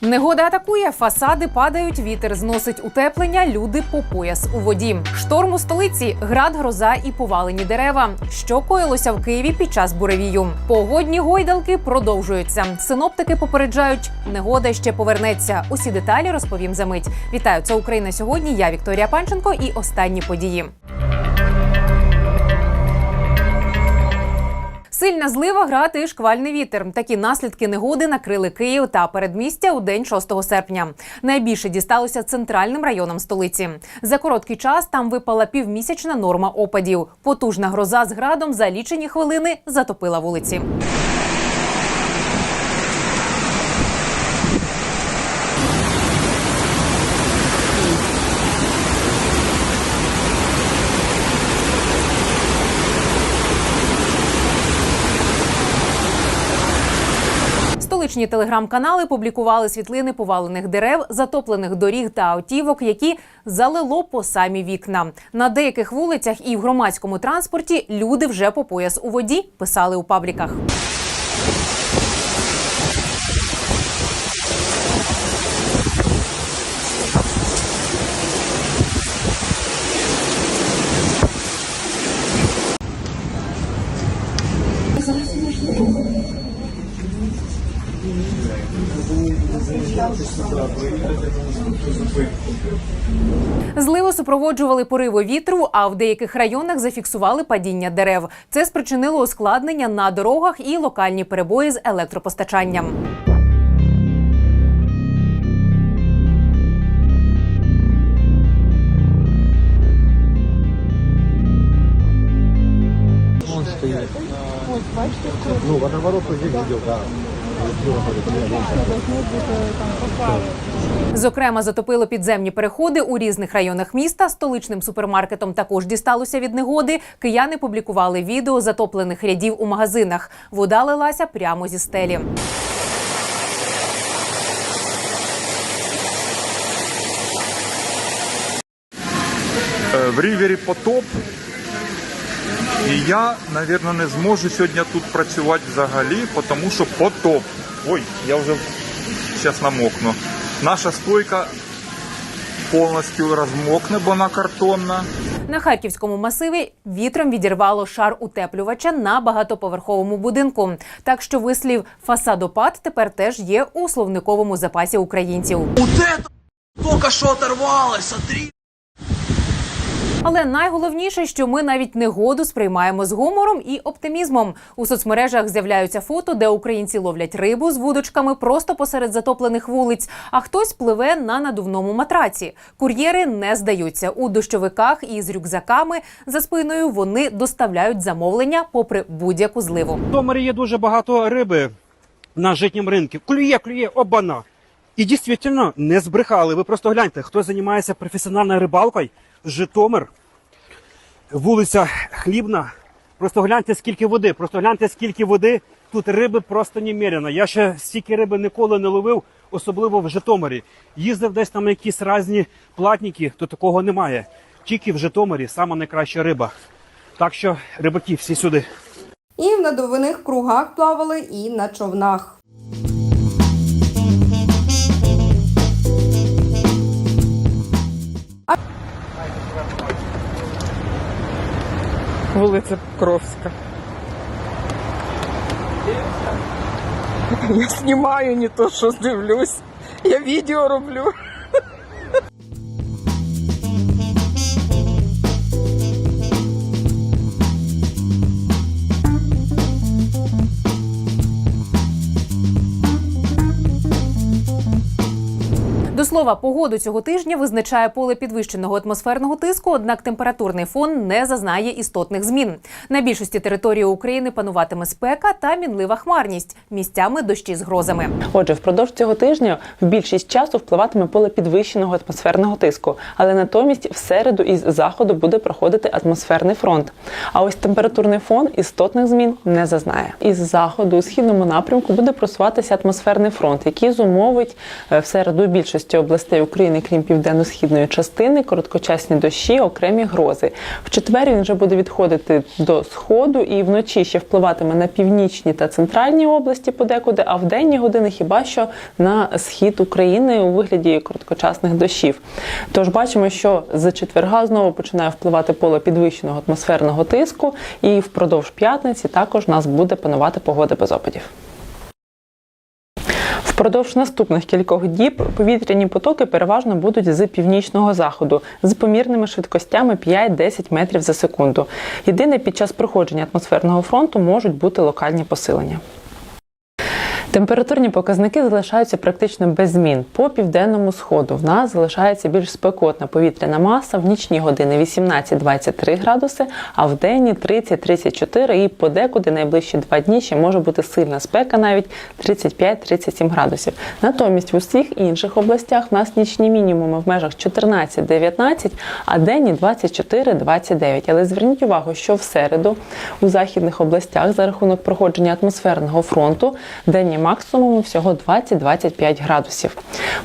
Негода атакує, фасади падають, вітер зносить утеплення, люди по пояс у воді. Шторм у столиці, град, гроза і повалені дерева. Що коїлося в Києві під час буревію? Погодні гойдалки продовжуються. Синоптики попереджають, негода ще повернеться. Усі деталі розповім за мить. Вітаю, це Україна сьогодні. Я Вікторія Панченко і останні події. Сильна злива, град і шквальний вітер. Такі наслідки негоди накрили Київ та передмістя у день 6 серпня. Найбільше дісталося центральним районам столиці. За короткий час там випала півмісячна норма опадів. Потужна гроза з градом за лічені хвилини затопила вулиці. Столичні телеграм-канали публікували світлини повалених дерев, затоплених доріг та автівок, які залило по самі вікна. На деяких вулицях і в громадському транспорті люди вже по пояс у воді писали у пабліках. Зливу супроводжували пориви вітру, а в деяких районах зафіксували падіння дерев. Це спричинило ускладнення на дорогах і локальні перебої з електропостачанням. Ну, водоворот здесь видел, да. Зокрема, затопило підземні переходи у різних районах міста. Столичним супермаркетом також дісталося від негоди. Кияни публікували відео затоплених рядів у магазинах. Вода лилася прямо зі стелі. Е, в рівері потоп. І я, мабуть, не зможу сьогодні тут працювати взагалі, тому що потоп. Ой, я вже зараз намокну. Наша стойка повністю розмокне, бо вона картонна. На харківському масиві вітром відірвало шар утеплювача на багатоповерховому будинку. Так що вислів фасадопад тепер теж є у словниковому запасі українців. Это только что оторвалось, смотри. Але найголовніше, що ми навіть негоду сприймаємо з гумором і оптимізмом. У соцмережах з'являються фото, де українці ловлять рибу з вудочками просто посеред затоплених вулиць, а хтось пливе на надувному матраці. Кур'єри не здаються у дощовиках і з рюкзаками за спиною. Вони доставляють замовлення попри будь-яку зливу. В Житомирі є дуже багато риби на житнім ринку. Клює, клює, обана. І дійсно не збрехали. Ви просто гляньте, хто займається професіональною рибалкою, Житомир, вулиця Хлібна. Просто гляньте, скільки води, просто гляньте, скільки води. Тут риби просто немерено. Я ще стільки риби ніколи не ловив, особливо в Житомирі. Їздив десь там якісь різні платники, то такого немає. Тільки в Житомирі сама найкраща риба. Так що, рибаки, всі сюди. І в надувних кругах плавали, і на човнах. Вулиця Покровська. Я знімаю не то, що дивлюсь. Я відео роблю. До слова, погоду цього тижня визначає поле підвищеного атмосферного тиску, однак температурний фон не зазнає істотних змін. На більшості території України пануватиме спека та мінлива хмарність, місцями дощі з грозами. Отже, впродовж цього тижня в більшість часу впливатиме поле підвищеного атмосферного тиску, але натомість в середу із заходу буде проходити атмосферний фронт. А ось температурний фон істотних змін не зазнає. Із заходу у східному напрямку буде просуватися атмосферний фронт, який зумовить е, в середу більшості областей України, крім південно-східної частини, короткочасні дощі, окремі грози. В четвер він вже буде відходити до сходу і вночі ще впливатиме на північні та центральні області подекуди, а в денні години хіба що на схід України у вигляді короткочасних дощів. Тож бачимо, що з четверга знову починає впливати поле підвищеного атмосферного тиску, і впродовж п'ятниці також нас буде панувати погода без опадів. Впродовж наступних кількох діб повітряні потоки переважно будуть з північного заходу з помірними швидкостями 5-10 метрів за секунду. Єдине під час проходження атмосферного фронту можуть бути локальні посилення. Температурні показники залишаються практично без змін. По південному сходу в нас залишається більш спекотна повітряна маса в нічні години 18-23 градуси, а в денні 30-34 і подекуди найближчі два дні ще може бути сильна спека, навіть 35-37 градусів. Натомість в усіх інших областях в нас нічні мінімуми в межах 14-19, а денні 24-29. Але зверніть увагу, що в середу у західних областях за рахунок проходження атмосферного фронту денні максимуми всього 20-25 градусів.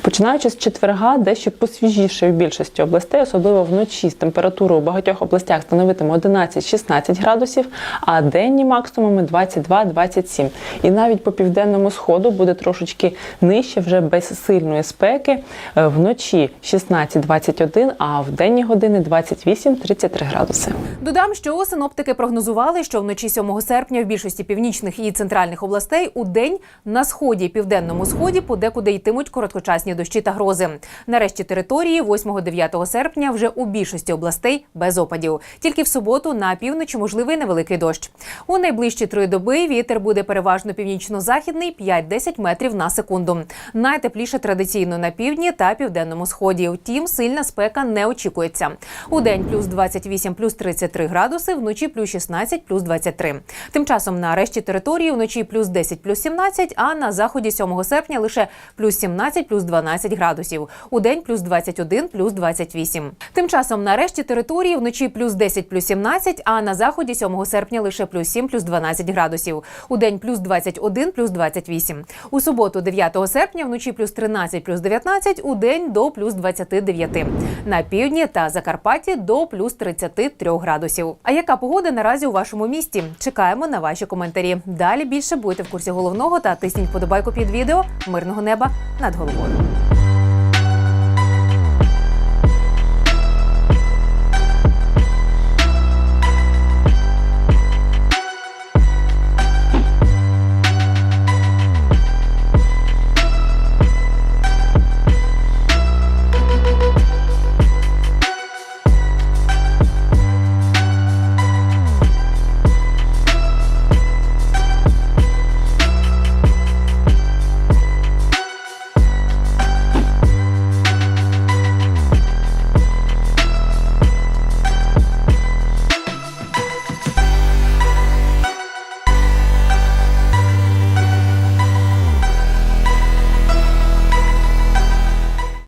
Починаючи з четверга, дещо посвіжіше в більшості областей, особливо вночі з температурою у багатьох областях становитиме 11-16 градусів, а денні максимуми 22-27. І навіть по південному сходу буде трошечки нижче, вже без сильної спеки. Е, Вночі 16-21, а в денні години 28-33 градуси. Додам, що синоптики прогнозували, що вночі 7 серпня в більшості північних і центральних областей у день на сході і південному сході подекуди йтимуть короткочасні дощі та грози. Нарешті території 8-9 серпня вже у більшості областей без опадів. Тільки в суботу на півночі можливий невеликий дощ. У найближчі три доби вітер буде переважно північно-західний 5-10 метрів на секунду. Найтепліше традиційно на півдні та південному сході. Втім, сильна спека не очікується. У день плюс 28, плюс 33 градуси, вночі плюс 16, плюс 23. Тим часом на решті території вночі плюс 10, плюс 17, а на заході 7 серпня лише плюс 17, плюс 12 градусів. У день плюс 21, плюс 28. Тим часом на решті території вночі плюс 10, плюс 17, а на заході 7 серпня лише плюс 7, плюс 12 градусів. У день плюс 21, плюс 28. У суботу 9 серпня вночі плюс 13, плюс 19, у день до плюс 29. На півдні та Закарпатті до плюс 33 градусів. А яка погода наразі у вашому місті? Чекаємо на ваші коментарі. Далі більше будете в курсі головного та тисніть подобайку під відео. Мирного неба над головою.